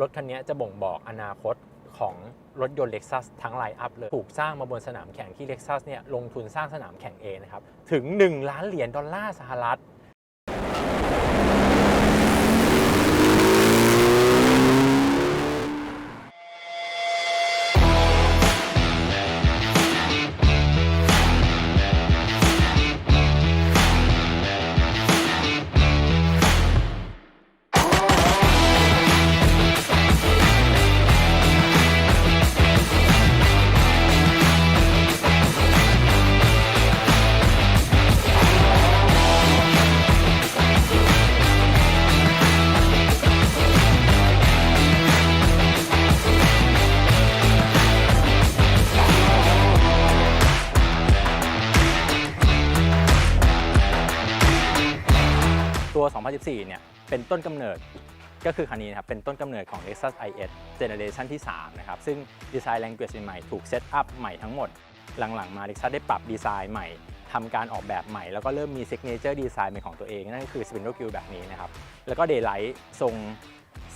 รถคันนี้จะบ่งบอกอนาคตของรถยนต์ Lexus ทั้งไลน์อัพเลย ถูกสร้างมาบนสนามแข่งที่ Lexus เนี่ยลงทุนสร้างสนามแข่งเองนะครับ ถึง 1 ล้านเหรียญดอลลาร์สหรัฐ 2014 เนี่ย เป็นต้นกำเนิดก็คือคันนี้นะครับ เป็นต้นกำเนิดของ Lexus IS Generation ที่ 3 นะครับ ซึ่งดีไซน์ language ใหม่ถูกเซตอัพใหม่ทั้งหมด หลังๆ มา Lexus ได้ปรับดีไซน์ใหม่ทำการออกแบบใหม่ แล้วก็เริ่มมี signature design เป็นของตัวเอง นั่นก็คือ spindle grill แบบนี้นะครับ แล้วก็ daylight ทรง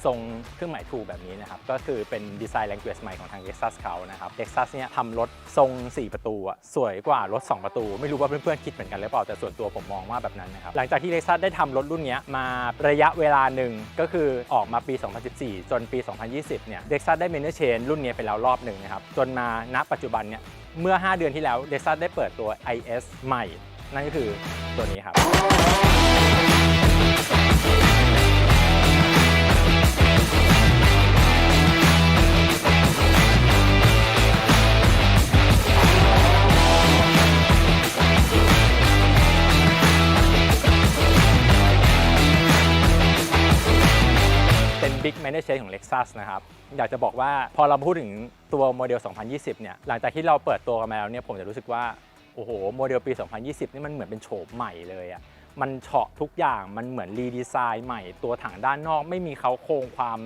ทรงเครื่องหมายถูกแบบนี้นะครับ ก็คือเป็นดีไซน์ language ใหม่ของทาง Lexus เขานะครับ Lexus เนี่ยทำรถทรง 4 ประตูอะสวยกว่ารถ 2 ประตู ไม่รู้ว่าเพื่อนๆคิดเหมือนกันหรือเปล่าแต่ส่วนตัวผมมองว่าแบบนั้นนะครับ หลังจากที่ Lexus ได้ทำรถรุ่นนี้มาระยะเวลาหนึ่งก็คือออกมาปี 2014 จนปี 2020 เนี่ย Lexus ได้ manage change รุ่นนี้ไปแล้วรอบหนึ่งนะครับจนมาณปัจจุบันเนี่ยเมื่อ 5 เดือนที่แล้ว Lexus ได้เปิดตัว IS ใหม่ นั่นก็คือตัวนี้ครับ เป็น Big Minor Change ของ Lexus นะครับ อยากจะบอกว่าพอเราพูดถึงตัวโมเดล 2020 เนี่ย หลังจากที่เราเปิดตัวกันมาแล้วเนี่ย ผมจะรู้สึกว่า โอ้โห โมเดลปี 2020 นี่มันเหมือนเป็นโฉมใหม่เลยอะมันเฉาะทุกอย่าง มันเหมือนรีดีไซน์ใหม่ ตัวถังด้านนอกไม่มีเขาโครงความ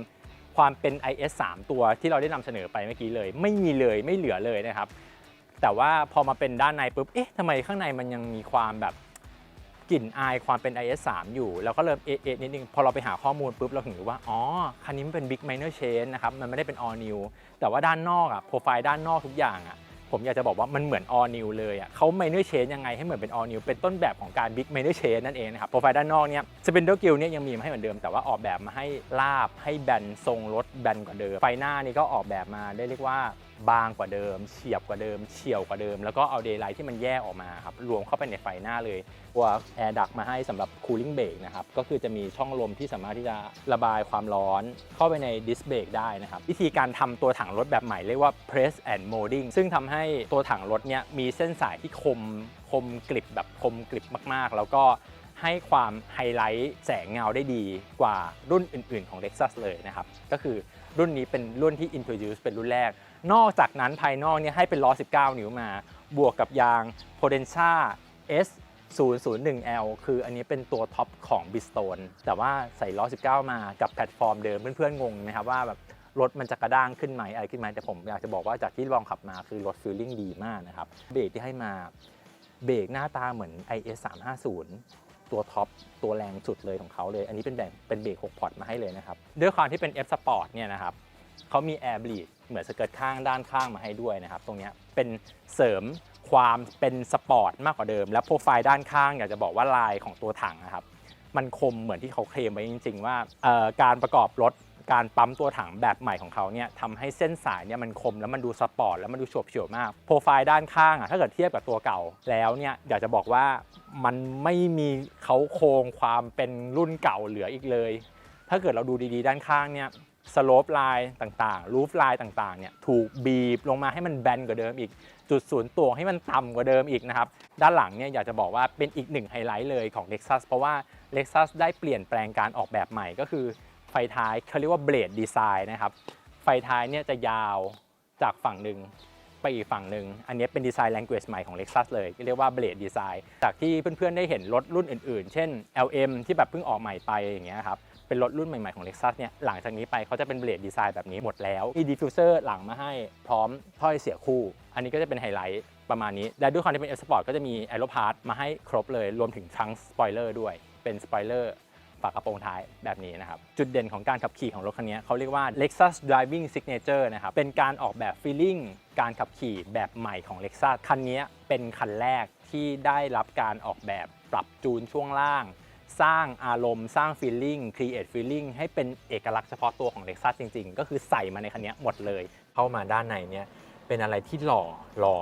ความเป็น IS 3 ตัวที่เราได้นำเสนอไปเมื่อกี้เลย ไม่มีเลยไม่เหลือเลยนะครับ แต่ว่าพอมาเป็นด้านในปุ๊บ เอ๊ะทำไมข้างในมันยังมีความแบบ กลิ่นอายความเป็น IS 3 อยู่ แล้วก็เริ่มเอเอนิดนึง พอเราไปหาข้อมูลปุ๊บ เราถึงรู้ว่า อ๋อ คันนี้มันเป็น Big Minor Change นะครับ มันไม่ได้เป็น All New แต่ว่าด้านนอกอะโปรไฟล์ด้านนอกทุกอย่างอะผมอยากจะบอกว่ามันเหมือน All New เลยอะเขา Minor Change ยังไงให้เหมือนเป็น All New เป็นต้นแบบของการ Big Minor Change นั่นเองนะครับ โปรไฟล์ด้านนอกเนี่ย Spindle Grill เนี่ยยังมีมาให้เหมือนเดิม แต่ว่าออกแบบมาให้ลาบให้แบนทรงรถแบนกว่าเดิม ไฟหน้านี่ก็ออกแบบมาได้เรียกว่า บางกว่าเดิม เฉียบกว่าเดิม เฉียวกว่าเดิม แล้วก็เอาเดย์ไลท์ที่มันแยกออกมาครับรวมเข้าไปในไฟหน้าเลยตัวแอร์ดักมาให้สำหรับ cooling brake นะครับก็คือจะมีช่องลมที่สามารถที่จะระบายความร้อนเข้าไปใน disc brake ได้นะครับวิธีการทำตัวถังรถแบบใหม่เรียกว่า press and molding ซึ่งทำให้ตัวถังรถเนี่ยมีเส้นสายที่คมคมกริบแบบคมกริบมากๆ แล้วก็ให้ความไฮไลท์แสงเงาได้ดีกว่ารุ่นอื่น ๆของ Lexus เลยนะครับ ก็คือรุ่นนี้เป็นรุ่นที่ introduce เป็นรุ่นแรก นอกจากนั้นภายนอกเนี่ยให้เป็นล้อ 19 นิ้วมา บวกกับยาง Potenza S 001L คืออันนี้เป็นตัวท็อปของ Bristone แต่ว่าใส่ล้อ 19 มากับแพลตฟอร์มเดิมเพื่อนๆงงไหมครับว่าแบบรถมันจะกระด้างขึ้นไหมอะไรขึ้นไหมแต่ผมอยากจะบอกว่าจากที่ลองขับมาคือรถฟีลลิ่งดีมากนะครับเบรกที่ให้มาเบรกหน้าตาเหมือน IS 350 ตัวท็อปตัวแรงสุดเลยของเขาเลย อันนี้เป็นแบบเป็นเบรก6พอร์ตมาให้เลยนะครับด้วยความที่เป็น F Sport เนี่ยนะครับเขามี Air Bleed เหมือนสเกิร์ตข้างด้านข้างมาให้ด้วยนะครับ ตรงนี้เป็นเสริมความเป็นสปอร์ตมากกว่าเดิม และโปรไฟล์ด้านข้างอยากจะบอกว่าลายของตัวถังนะครับ มันคมเหมือนที่เขาเคลมไว้จริง ๆ ว่าการประกอบรถการปั๊มตัวถังแบบใหม่ของเขาเนี่ยทำให้เส้นสายเนี่ยมันคมแล้วมันดูสปอร์ตแล้วมันดูโฉบเฉี่ยวมาก โปรไฟล์ด้านข้างอะถ้าเกิดเทียบกับตัวเก่าแล้วเนี่ยอยากจะบอกว่ามันไม่มีเขาโครงความเป็นรุ่นเก่าเหลืออีกเลย ถ้าเกิดเราดูดีๆ ด้านข้างเนี่ย สโลปไลน์ต่างๆ รูฟไลน์ต่างๆเนี่ยถูกบีบลงมาให้มันแบนกว่าเดิมอีก จุดศูนย์ตัวให้มันต่ำกว่าเดิมอีกนะครับ ด้านหลังเนี่ยอยากจะบอกว่าเป็นอีกหนึ่งไฮไลท์เลยของ Lexus เพราะว่า Lexus ได้เปลี่ยนแปลงการออกแบบใหม่ก็คือไฟท้ายเขาเรียกว่าเบลดดีไซน์นะครับ ไฟท้ายเนี่ยจะยาวจากฝั่งหนึ่งไปอีกฝั่งหนึ่ง อันนี้เป็นดีไซน์ language ใหม่ของ Lexus เลย เรียกว่า Blade Design จากที่เพื่อนๆ ได้เห็นรถรุ่นอื่นๆ เช่น LM ที่แบบเพิ่งออกใหม่ไปอย่างเงี้ยครับ เป็นรถรุ่นใหม่ๆของ Lexus เนี่ยหลังจากนี้ไปเขาจะเป็น Blade Design แบบนี้หมดแล้วมี diffuser หลังมาให้พร้อมถ้อยเสียคู่ อันนี้ก็จะเป็นไฮไลท์ประมาณนี้ และด้วยความที่เป็น F Sport ก็จะมี Aero Part มาให้ครบเลยรวมถึงทั้งสปอยเลอร์ด้วยเป็นสปอยเลอร์ฝากระโปรงท้ายแบบนี้นะครับ จุดเด่นของการขับขี่ของรถคันนี้เขาเรียกว่า Lexus Driving Signature นะครับ เป็นการออกแบบ feeling การขับขี่แบบใหม่ของ Lexus คันนี้เป็นคันแรกที่ได้รับการออกแบบปรับจูนช่วงล่าง สร้างอารมณ์สร้าง feeling create feeling ให้เป็นเอกลักษณ์เฉพาะตัวของ Lexus จริง ๆ ก็คือใส่มาในคันนี้หมดเลย เข้ามาด้านในเนี่ยเป็นอะไรที่หล่อหล่อ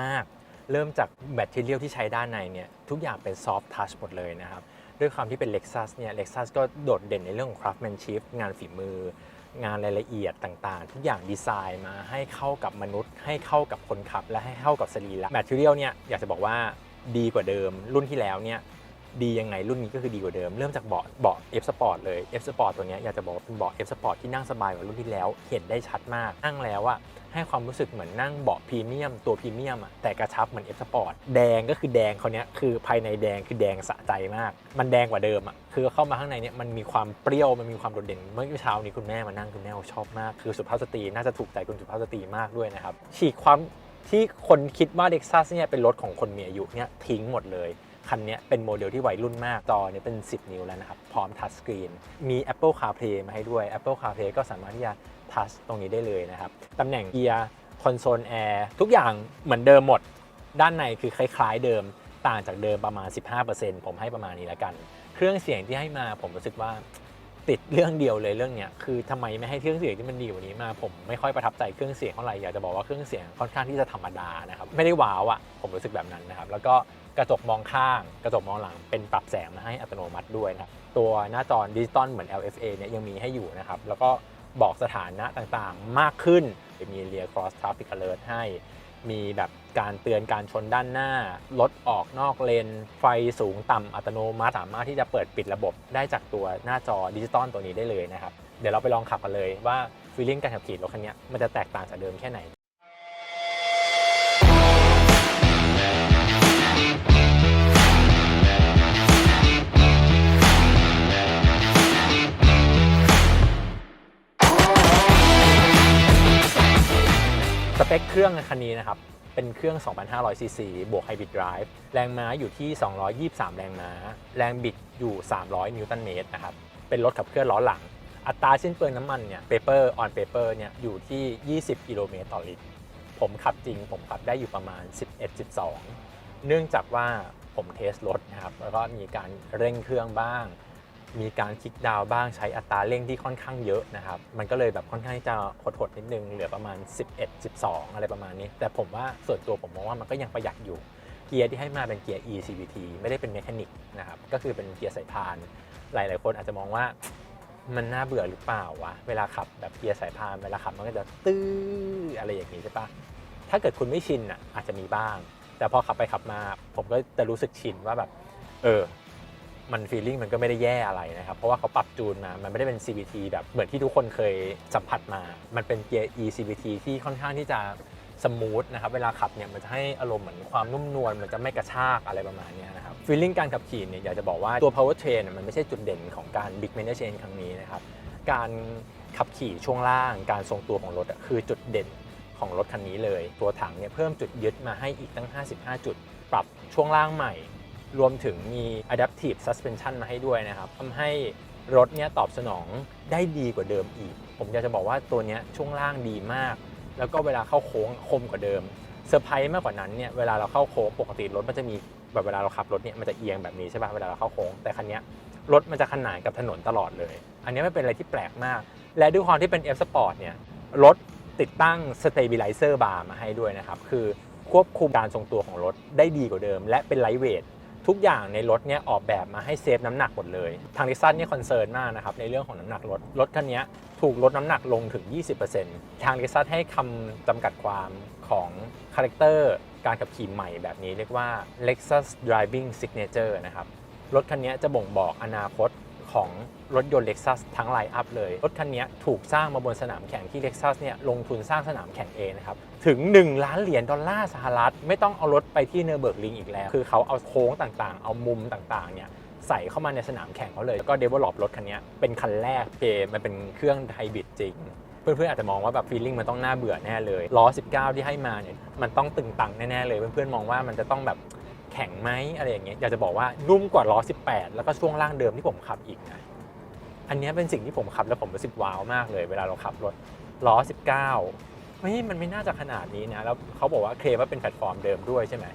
มากๆ เริ่มจากแบตเตอรี่ที่ใช้ด้านในเนี่ยทุกอย่างเป็น soft touch หมดเลยนะครับ ด้วยความที่เป็น Lexus เนี่ย Lexus ก็โดดเด่นในเรื่องของ craftsmanship งานฝีมือ งานรายละเอียดต่างๆ ทุกอย่างดีไซน์มาให้เข้ากับมนุษย์ ให้เข้ากับคนขับและให้เข้ากับสรีระแมทเทียลเนี่ยอยากจะบอกว่าดีกว่าเดิมรุ่นที่แล้วเนี่ย ดียังไงรุ่นนี้ก็คือดีกว่าเดิม เริ่มจากเบาะเบาะ F Sport เลย F Sport ตัวนี้อยากจะบอกว่าเป็นเบาะ F Sport ที่นั่งสบายกว่ารุ่นที่แล้ว เห็นได้ชัดมาก นั่งแล้วอะให้ความรู้สึกเหมือนนั่งเบาะพรีเมียมตัวพรีเมียมอะแต่กระชับเหมือน F Sport แดงก็คือแดงเขาเนี้ยคือภายในแดงคือแดงสะใจมาก มันแดงกว่าเดิมอะคือเข้ามาข้างในเนี่ยมันมีความเปรี้ยวมันมีความโดดเด่น เมื่อเช้านี้คุณแม่มานั่งคุณแม่ชอบมาก คือสุภาพสตรีน่าจะถูกใจคุณสุภาพสตรีมากด้วยนะครับฉีกความที่คนคิดว่า Lexus เนี่ยเป็นรถของคนมีอายุเนี่ยทิ้งหมดเลย คันนี้เป็นโมเดลที่วัยรุ่นมากจอเนี่ยเป็น 10 นิ้วแล้วนะครับ พร้อมทัชสกรีน มี Apple CarPlay มาให้ด้วย Apple CarPlay ก็สามารถที่จะทัชตรงนี้ได้เลยนะครับ ตำแหน่งเกียร์คอนโซลแอร์ทุกอย่างเหมือนเดิมหมด ด้านในคือคล้ายๆเดิมต่างจากเดิมประมาณ 15%ผมให้ประมาณนี้แล้วกัน เครื่องเสียงที่ให้มาผมรู้สึกว่าติดเรื่องเดียวเลยเรื่องเนี้ยคือทำไมไม่ให้เครื่องเสียงที่มันดีกว่านี้มา ผมไม่ค่อยประทับใจเครื่องเสียงเท่าไหร่อยากจะบอกว่าเครื่องเสียงค่อนข้างที่จะธรรมดานะครับไม่ได้ว้าวอะ่ะผมรู้สึกแบบนั้นนะครับแล้วก็ กระจกมองข้าง กระจกมองหลังเป็นปรับแสงมาให้อัตโนมัติด้วยนะครับตัวหน้าจอดิจิตอลเหมือน LFA เนี่ยยังมีให้อยู่นะครับแล้วก็บอกสถานะต่างๆมากขึ้นมี Rear Cross Traffic Alert ให้ มีแบบการเตือนการชนด้านหน้า รถออกนอกเลน ไฟสูงต่ำอัตโนมัติสามารถที่จะเปิดปิดระบบได้จากตัวหน้าจอดิจิตอลตัวนี้ได้เลยนะครับ เดี๋ยวเราไปลองขับกันเลยว่าฟีลลิ่งการขับขี่รถคันนี้มันจะแตกต่างจากเดิมแค่ไหน เปคเครื่องคันนี้นะครับ เป็นเครื่อง 2,500 ซีซี บวกไฮบริดไดรฟ์ แรงม้าอยู่ที่ 223 แรงม้า แรงบิดอยู่ 300 นิวตันเมตรนะครับ เป็นรถขับเคลื่อนล้อหลัง อัตราสิ้นเปลืองน้ำมันเนี่ย paper on paper เนี่ย อยู่ที่ 20 กิโลเมตรต่อลิตร ผมขับจริง ผมขับได้อยู่ประมาณ 11-12 เนื่องจากว่าผมเทสรถนะครับ แล้วก็มีการเร่งเครื่องบ้าง มีการคลิกดาวบ้างใช้อัตราเร่งที่ค่อนข้างเยอะนะครับ มันก็เลยแบบค่อนข้างที่จะหดๆนิดนึงเหลือประมาณ 11 12 อะไรประมาณนี้ แต่ผมว่าส่วนตัวผมมองว่ามันก็ยังประหยัดอยู่ เกียร์ที่ให้มาเป็นเกียร์ ECVT ไม่ได้เป็นเมคานิกนะครับ ก็คือเป็นเกียร์สายพาน หลาย ๆ คนอาจจะมองว่ามันน่าเบื่อหรือเปล่าวะ เวลาขับแบบเกียร์สายพานเวลาขับมันก็จะตื้ออะไรอย่างนี้ใช่ปะถ้าเกิดคุณไม่ชินอะอาจจะมีบ้าง แต่พอขับไปขับมาผมก็จะรู้สึกชินว่าแบบ เออ มันฟีลลิ่งมันก็ไม่ได้แย่อะไรนะครับ เพราะว่าเขาปรับจูนมา มันไม่ได้เป็น CVT แบบเหมือนที่ทุกคนเคยสัมผัสมา มันเป็นเกียร์ e CVT ที่ค่อนข้างที่จะสมูทนะครับ เวลาขับเนี่ยมันจะให้อารมณ์เหมือนความนุ่มนวล มันจะไม่กระชากอะไรประมาณนี้นะครับฟีลลิ่งการขับขี่เนี่ยอยากจะบอกว่าตัว power train มันไม่ใช่จุดเด่นของการ big major change ครั้งนี้นะครับ การขับขี่ช่วงล่าง การทรงตัวของรถคือจุดเด่นของรถคันนี้เลย ตัวถังเนี่ยเพิ่มจุดยึดมาให้อีกตั้ง 55 จุด ปรับช่วงล่างใหม่ รวมถึงมี adaptive suspension มาให้ด้วยนะครับทำให้รถเนี่ยตอบสนองได้ดีกว่าเดิมอีก ผมอยากจะบอกว่าตัวเนี้ยช่วงล่างดีมาก แล้วก็เวลาเข้าโค้งคมกว่าเดิมเซอร์ไพรส์มากกว่านั้นเนี่ยเวลาเราเข้าโค้งปกติรถมันจะมีแบบเวลาเราขับรถเนี่ยมันจะเอียงแบบนี้ใช่ป่ะเวลาเราเข้าโค้งแต่คันเนี้ยรถมันจะขนานกับถนนตลอดเลย อันนี้ไม่เป็นอะไรที่แปลกมาก และด้วยความที่เป็น F Sport เนี่ยรถติดตั้ง stabilizer bar มาให้ด้วยนะครับ คือควบคุมการทรงตัวของรถได้ดีกว่าเดิม และเป็นไลท์เวท ทุกอย่างในรถเนี่ยออกแบบมาให้เซฟน้ำหนักหมดเลย ทางดิซันเนี่ยคอนเซิร์นมากนะครับในเรื่องของน้ำหนักรถ รถคันนี้ถูกลดน้ำหนักลงถึง 20%ทางดิซันให้คำจำกัดความของคาแรคเตอร์การขับขี่ใหม่แบบนี้เรียกว่า Lexus Driving Signature นะครับ รถคันนี้จะบ่งบอกอนาคต ของรถยนต์ Lexus ทั้งไลน์อัพเลย รถคันนี้ถูกสร้างมาบนสนามแข่งที่ Lexus เนี่ยลงทุนสร้างสนามแข่งเองนะครับ ถึง 1 ล้านเหรียญดอลลาร์สหรัฐ ไม่ต้องเอารถไปที่เนอร์เบิร์กลิงอีกแล้ว คือเขาเอาโค้งต่างๆ เอามุมต่างๆเนี่ยใส่เข้ามาในสนามแข่งเขาเลยแล้วก็เดเวลลอปรถคันนี้เป็นคันแรกเพมันเป็นเครื่องไฮบริดจริงเพื่อนๆอาจจะมองว่าแบบฟีลลิ่งมันต้องน่าเบื่อแน่เลยล้อ 19 ที่ให้มาเนี่ยมันต้องตึงตังแน่ๆเลย เพื่อนๆมองว่ามันจะต้องแบบ แข็งไหมอะไรอย่างเงี้ยอยากจะบอกว่านุ่มกว่าล้อ 18 แล้วก็ช่วงล่างเดิมที่ผมขับอีกนะอันนี้เป็นสิ่งที่ผมขับแล้วผมรู้สึกว้าวมากเลย เวลาเราขับรถล้อ 19เฮ้ยมันไม่น่าจะขนาดนี้นะแล้วเขาบอกว่าเคลมว่าเป็นแพลตฟอร์มเดิมด้วยใช่ไหม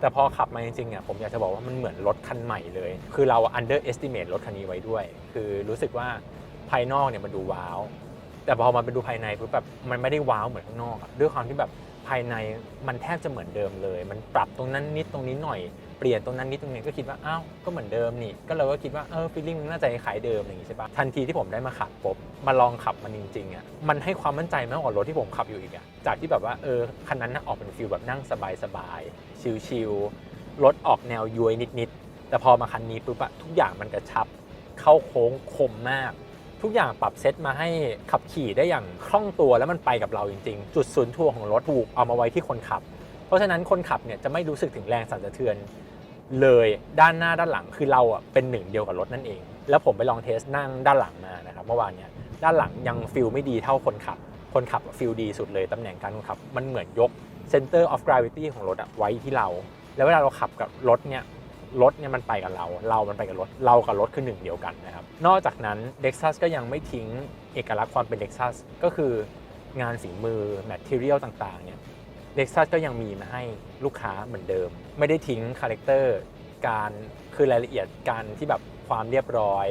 แต่พอขับมาจริงๆอะผมอยากจะบอกว่ามันเหมือนรถคันใหม่เลย คือเรา underestimate รถคันนี้ไว้ด้วย คือรู้สึกว่าภายนอกเนี่ยมันดูว้าว แต่พอมาไปดูภายในปุ๊บแบบมันไม่ได้ว้าวเหมือนข้างนอกด้วยความที่แบบ ภายในมันแทบจะเหมือนเดิมเลย มันปรับตรงนั้นนิดตรงนี้หน่อยเปลี่ยนตรงนั้นนิดตรงนี้ก็คิดว่าอ้าวก็เหมือนเดิมนี่ก็เราก็คิดว่าเออฟีลลิ่งน่าจะคล้ายเดิมอย่างงี้ใช่ปะทันทีที่ผมได้มาขับปุ๊บมาลองขับมันจริงๆอะมันให้ความมั่นใจมากกว่ารถที่ผมขับอยู่อีกอะจากที่แบบว่าเออคันนั้นน่ะออกเป็นฟิลแบบนั่งสบายๆชิลๆรถออกแนวย้วยนิดๆแต่พอมาคันนี้ปุ๊บอะทุกอย่างมันกระชับ เข้าโค้งคมมาก ทุกอย่างปรับเซตมาให้ขับขี่ได้อย่างคล่องตัวแล้วมันไปกับเราจริง ๆ จุดศูนย์ถ่วงของรถถูกเอามาไว้ที่คนขับ เพราะฉะนั้นคนขับเนี่ยจะไม่รู้สึกถึงแรงสั่นสะเทือนเลยด้านหน้าด้านหลังคือเราอะเป็นหนึ่งเดียวกับรถนั่นเอง แล้วผมไปลองเทสนั่งด้านหลังมานะครับเมื่อวานเนี่ยด้านหลังยังฟิลไม่ดีเท่าคนขับ คนขับฟิลดีสุดเลยตำแหน่งการคนขับ มันเหมือนยก center of gravity ของรถอะไว้ที่เรา แล้วเวลาเราขับกับรถเนี่ย รถเนี่ยมันไปกับเรา เรามันไปกับรถ เรากับรถคือหนึ่งเดียวกันนะครับ นอกจากนั้น Lexus ก็ยังไม่ทิ้งเอกลักษณ์ความเป็น Lexus ก็คืองานฝีมือ Material ต่างๆเนี่ย Lexus ก็ยังมีมาให้ลูกค้าเหมือนเดิม ไม่ได้ทิ้งคาแรคเตอร์การคือรายละเอียดการที่แบบความเรียบร้อย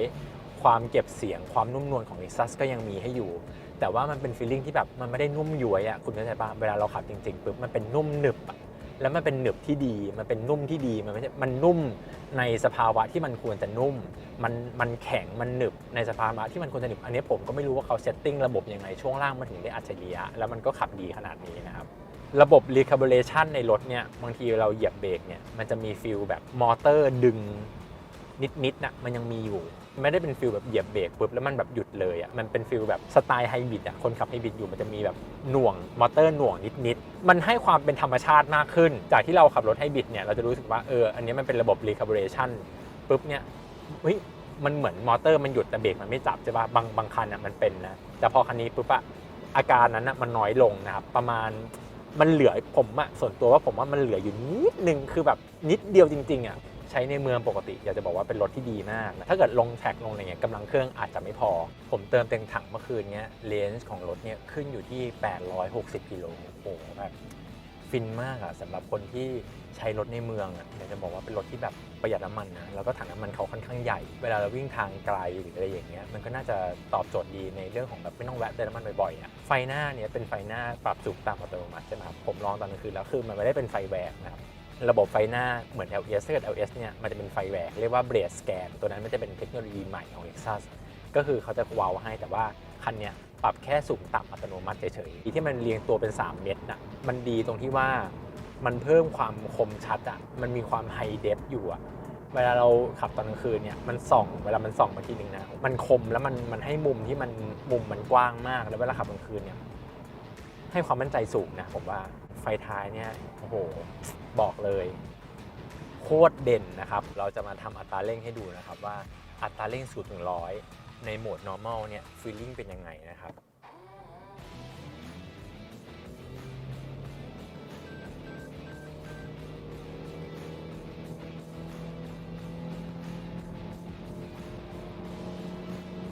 ความเก็บเสียงความนุ่มนวลของ Lexus ก็ยังมีให้อยู่ แต่ว่ามันเป็นฟีลลิ่งที่แบบมันไม่ได้นุ่มย้วยอะคุณเข้าใจปะเวลาเราขับจริงๆปุ๊บมันเป็นนุ่มหนึบอะ แล้วมันเป็นหนึบที่ดี มันเป็นนุ่มที่ดี มันไม่ใช่ มันนุ่มในสภาวะที่มันควรจะนุ่ม มันมันแข็ง มันหนึบในสภาวะที่มันควรจะหนึบ อันนี้ผมก็ไม่รู้ว่าเขาเซตติ้งระบบยังไง ช่วงล่างมันถึงได้อัจฉริยะ แล้วมันก็ขับดีขนาดนี้นะครับ ระบบ recalibration ในรถเนี่ย บางทีเราเหยียบเบรกเนี่ย มันจะมีฟิลแบบมอเตอร์ดึงนิดๆนะมันยังมีอยู่ ไม่ได้เป็นฟิลแบบเหยียบเบรกปุ๊บแล้วมันแบบหยุดเลยอะมันเป็นฟิลแบบสไตล์ไฮบริดอะคนขับไฮบริดอยู่มันจะมีแบบหน่วงมอเตอร์หน่วงนิดๆมันให้ความเป็นธรรมชาติมากขึ้น จากที่เราขับรถไฮบริดเนี่ยเราจะรู้สึกว่าเอออันนี้มันเป็นระบบ recalibration ปุ๊บเนี่ยเฮ้ยมันเหมือนมอเตอร์มันหยุดแต่เบรกมันไม่จับใช่ปะบางบางคันอะมันเป็นนะแต่พอคันนี้ปุ๊บอะอาการนั้นอะมันน้อยลงนะครับประมาณมันเหลือผมอะส่วนตัวว่าผมว่ามันเหลืออยู่นิดนึงคือแบบนิดเดียวจริงๆอะ ใช้ในเมืองปกติ อยากจะบอกว่าเป็นรถที่ดีมากนะถ้าเกิดลงแท็กลงอะไรเงี้ยกำลังเครื่องอาจจะไม่พอ ผมเติมเต็มถังเมื่อคืนเนี้ยเลนส์ของรถเนี่ยขึ้นอยู่ที่ 860กิโลโอ้โหแบบฟินมากอะสำหรับคนที่ใช้รถในเมืองอะอยากจะบอกว่าเป็นรถที่แบบประหยัดน้ำมันนะแล้วก็ถังน้ำมันเขาค่อนข้างใหญ่ เวลาเราวิ่งทางไกลหรืออะไรอย่างเงี้ยมันก็น่าจะตอบโจทย์ดีในเรื่องของแบบไม่ต้องแวะเติมน้ำมันบ่อยๆอะไฟหน้าเนี่ยเป็นไฟหน้าปรับสูบตามอัตโนมัติใช่ไหมครับผมลองตอนกลางคืนแล้วคือมันไม่ได้เป็นไฟแหวกนะครับ ระบบไฟหน้าเหมือน LS ถ้าเกิด LS เนี่ยมันจะเป็นไฟแหวก เรียกว่า Blade Scan ตัวนั้นมันจะเป็นเทคโนโลยีใหม่ของ Lexus ก็คือเขาจะว้าให้แต่ว่าคันเนี้ยปรับแค่สูงต่ำอัตโนมัติเฉยๆ ที่มันเรียงตัวเป็น 3 เม็ดน่ะมันดีตรงที่ว่ามันเพิ่มความคมชัดอะมันมีความไฮเดฟอยู่อะเวลาเราขับตอนกลางคืนเนี่ยมันส่องเวลามันส่องมาทีนึงนะมันคมแล้วมันมันให้มุมที่มันมุมมันกว้างมาก แล้วเวลาขับกลางคืนเนี่ยให้ความมั่นใจสูงนะผมว่าไฟท้ายเนี่ยโอ้โห บอกเลยโคตรเด่นนะครับ เราจะมาทำอัตราเร่งให้ดูนะครับว่าอัตราเร่ง0ถึง100 ในโหมด normal เนี่ยฟีลลิ่งเป็นยังไงนะครับ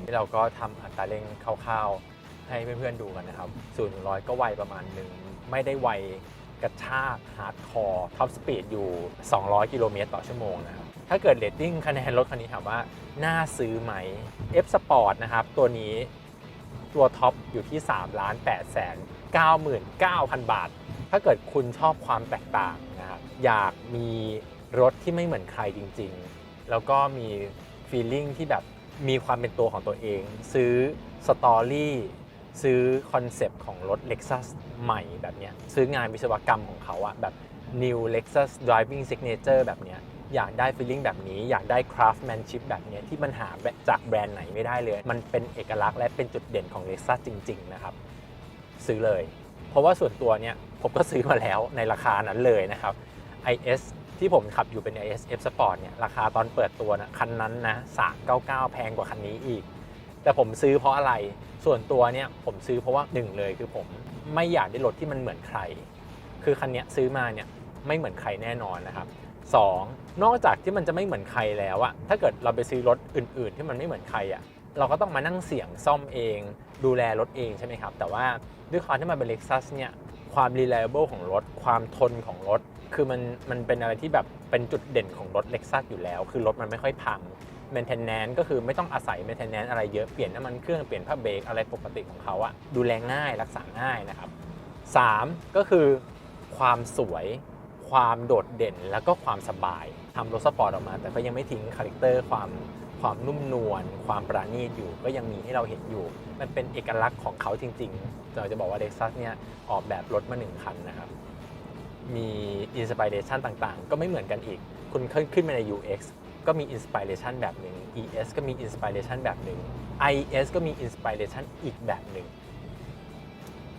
ที่เราก็ทำอัตราเร่งคร่าวๆ ให้เพื่อนๆดูกันนะครับ0ูนย์ร้อยก็ไวประมาณหนึ่ง ไม่ได้ไว กระชากฮาร์ดคอร์ท็อปสปีดอยู่ 200 กิโลเมตรต่อชั่วโมงนะครับ ถ้าเกิดเรตติ้งคะแนนรถคันนี้ถามว่า น่าซื้อไหม F Sport นะครับ ตัวนี้ตัวท็อปอยู่ที่ 3 ล้าน8แสน99,000 บาท ถ้าเกิดคุณชอบความแตกต่างนะครับ อยากมีรถที่ไม่เหมือนใครจริง ๆ แล้วก็มีฟีลลิ่งที่แบบมีความเป็นตัวของตัวเอง ซื้อสตอรี่ ซื้อคอนเซปต์ของรถ Lexus ใหม่แบบเนี้ยซื้องานวิศวกรรมของเขาอะแบบ New Lexus Driving Signature แบบเนี้ยอยากได้ฟีลลิ่งแบบนี้ อยากได้ craftsmanship แบบนี้ที่มันหาจากแบรนด์ไหนไม่ได้เลย มันเป็นเอกลักษณ์และเป็นจุดเด่นของ Lexus จริง ๆ นะครับ ซื้อเลย เพราะว่าส่วนตัวเนี่ยผมก็ซื้อมาแล้วในราคานั้นเลยนะครับ IS ที่ผมขับอยู่เป็น IS F Sport เนี่ยราคาตอนเปิดตัวนะคันนั้นนะ399 แพงกว่าคันนี้อีก แต่ผมซื้อเพราะอะไร ส่วนตัวเนี่ยผมซื้อเพราะว่าหนึ่งเลยคือผมไม่อยากได้รถที่มันเหมือนใคร คือคันนี้ซื้อมาเนี่ยไม่เหมือนใครแน่นอนนะครับ 2. นอกจากที่มันจะไม่เหมือนใครแล้วอะถ้าเกิดเราไปซื้อรถอื่น ๆ ที่มันไม่เหมือนใครอะเราก็ต้องมานั่งเสี่ยงซ่อมเอง ดูแลรถเองใช่ไหมครับ แต่ว่าด้วยความที่มันเป็น Lexus เนี่ยความ reliable ของรถ ความทนของรถ คือมันมันเป็นอะไรที่แบบเป็นจุดเด่นของรถ Lexus อยู่แล้ว คือรถมันไม่ค่อยพัง maintenance ก็คือไม่ต้องอาศัย maintenance อะไรเยอะเปลี่ยนน้ำมันเครื่องเปลี่ยนผ้าเบรกอะไรปกติของเขาอะดูแลง่ายรักษาง่ายนะครับ 3. ก็คือความสวยความโดดเด่นแล้วก็ความสบายทำรถสปอร์ตออกมา แต่ก็ยังไม่ทิ้งคาแรคเตอร์ความความนุ่มนวลความประณีตอยู่ ก็ยังมีให้เราเห็นอยู่ มันเป็นเอกลักษณ์ของเขาจริงๆเราจะบอกว่า Lexus เนี่ยออกแบบรถมาหนึ่งคันนะครับ มีอินสปิเรชันต่างๆ ก็ไม่เหมือนกันอีก คุณขึ้นขึ้นมาใน UX ก็มีอินสปิเรชันแบบหนึ่ง ES ก็มีอินสปิเรชันแบบหนึ่ง IS ก็มีอินสปิเรชันอีกแบบหนึ่ง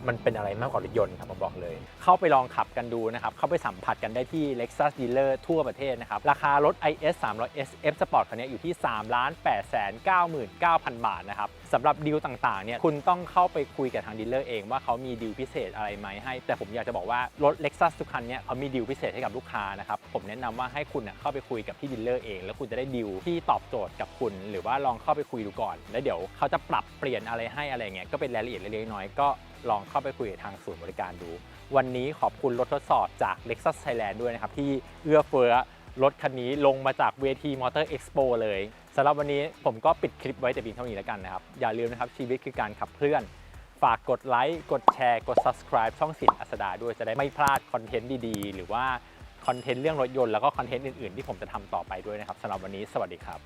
มันเป็นอะไรมากกว่ารถยนต์ครับผมบอกเลย เข้าไปลองขับกันดูนะครับ เข้าไปสัมผัสกันได้ที่ Lexus Dealer ทั่วประเทศนะครับ ราคารถ IS 300 SF Sport คันนี้อยู่ที่ 3 8 9 9 0 0 0 บาทนะครับสำหรับดีลต่างๆเนี่ยคุณต้องเข้าไปคุยกับทางดีลเลอร์เองว่าเขามีดีลพิเศษอะไรไหมให้ แต่ผมอยากจะบอกว่ารถ Lexus ทุกคันเนี่ยเขามีดีลพิเศษให้กับลูกค้านะครับผมแนะนำว่าให้คุณน่ะเข้าไปคุยกับที่ดีลเลอร์เอง แล้วคุณจะได้ดีลที่ตอบโจทย์กับคุณ หรือว่าลองเข้าไปคุยดูก่อน แล้วเดี๋ยวเขาจะปรับเปลี่ยนอะไรให้อะไรเงี้ยก็เป็นรายละเอียดเล็กๆน้อยก็ ลองเข้าไปคุยกับทางศูนย์บริการดู วันนี้ขอบคุณรถทดสอบจาก Lexus Thailand ด้วยนะครับ ที่เอื้อเฟื้อรถคันนี้ลงมาจากเวที Motor Expo เลยสำหรับวันนี้ผมก็ปิดคลิปไว้แต่เพียงเท่านี้แล้วกันนะครับ อย่าลืมนะครับชีวิตคือการขับเคลื่อน ฝากกดไลค์กดแชร์ กด subscribe ช่องสินอัสดาด้วยจะได้ไม่พลาดคอนเทนต์ดีๆ หรือว่าคอนเทนต์เรื่องรถยนต์แล้วก็คอนเทนต์อื่นๆ ที่ผมจะทำต่อไปด้วยนะครับสำหรับวันนี้สวัสดีครับ